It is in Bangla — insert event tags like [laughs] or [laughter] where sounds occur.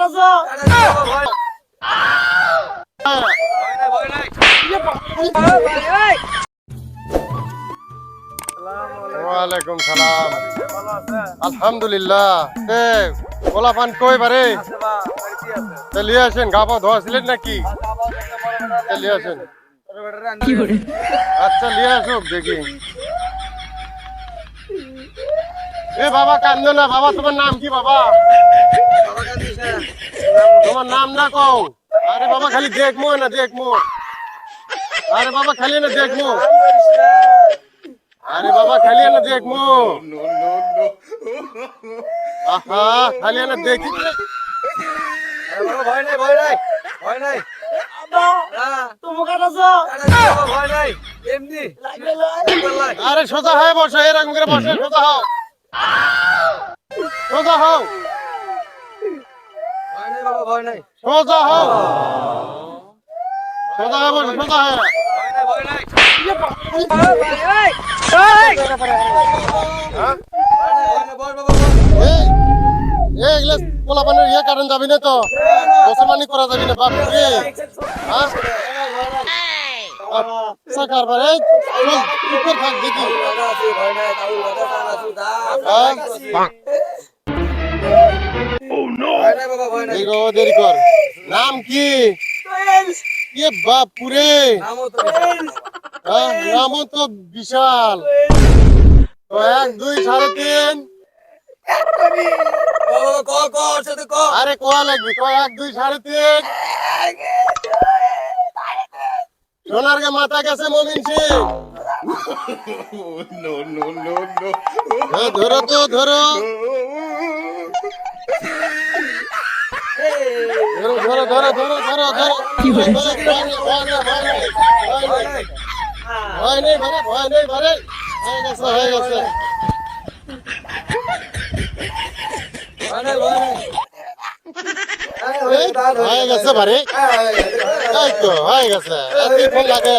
কাটাছো ওয়ালাইকুম সালাম। আলহামদুলিল্লাহ। পান কই বারে? তে লিয়ে আসেন গাবা ধোয়া ছিলেন নাকি? লিয়ে আসেন আচ্ছা লিয়ে আসুক দেখি। এ বাবা কান্দো না বাবা তোমার নাম কি বাবা? তোমার নাম না কও। আরে বাবা খালি দেখমো না দেখমো। আরে বাবা খালি না দেখমো। আরে বাবা খালি না দেখমো। আহা খালি না দেখি। ভয় নাই ভয় নাই ভয় নাই। তুমি কাটাছো? ভয় নাই এমনি। আরে সোজা হয়ে বসো এরকম করে বসে সোজা হও। সোজা হও। বাবা ভয় নাই। সোজা হও। সোজা সোজা হও ইয়ে কারণ যাবি না তো। মুসলমানি করা যাবি না বাপ রে। সরকার দেখি। দেরি কর। নাম কি? এ বাপুরে। নামও তো হ্যাঁ, নামও তো বিশাল। তো এক দুই সাড়ে তিন। বাবা ক ক ওর ক। আরে কোয়া লাগবে? কয় এক দুই সাড়ে তিন। সোনার গে মাথা গেছে মমিন সিং। [laughs] ধরো তো ধরো। ধরো নেই ভরে ভয় নেই ভরে হয়ে গেছে হয়ে গেছে। হয়ে গেছে ভারে এই তো হয়ে গেছে। লাগে।